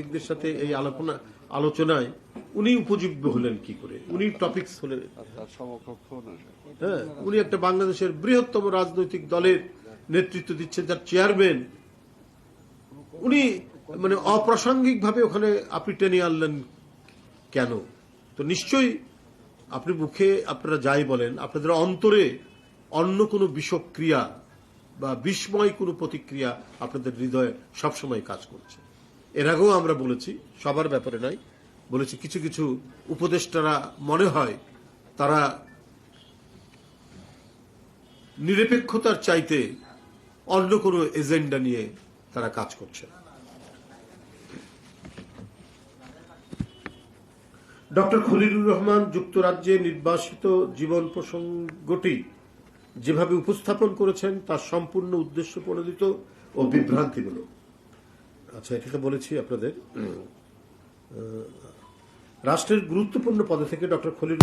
সাংবাদিকদের সাথে এই আলোচনা, আলোচনায় উনি উপযোগ্য হলেন কি করে? উনি টপিকস হলেন। হ্যাঁ উনি একটা বাংলাদেশের বৃহত্তম রাজনৈতিক দলের নেতৃত্ব দিচ্ছেন, যার চেয়ারম্যান উনি মানে অপ্রাসঙ্গিক ভাবে ওখানে আপনি টেনে আনলেন কেন? তো নিশ্চয়ই আপনি মুখে আপনারা যাই বলেন, আপনাদের অন্তরে অন্য কোনো বিষক্রিয়া বা বিস্ময়, কোনো প্রতিক্রিয়া আপনাদের হৃদয়ে সবসময় কাজ করছে। এর আগেও আমরা বলেছি, সবার ব্যাপারে নয়, বলেছি কিছু কিছু উপদেষ্টারা মনে হয় তারা নিরপেক্ষতার চাইতে অন্য কোনো এজেন্ডা নিয়ে তারা কাজ করছে। ডক্টর খলিলুর রহমান যুক্তরাজ্যে নির্বাসিত জীবন প্রসঙ্গটি যেভাবে উপস্থাপন করেছেন তা সম্পূর্ণ উদ্দেশ্য প্রণোদিত ও বিভ্রান্তিমূলক। আচ্ছা এটা বলেছি আপনাদের। রাষ্ট্রের গুরুত্বপূর্ণ পদে থেকে ডক্টর খলিল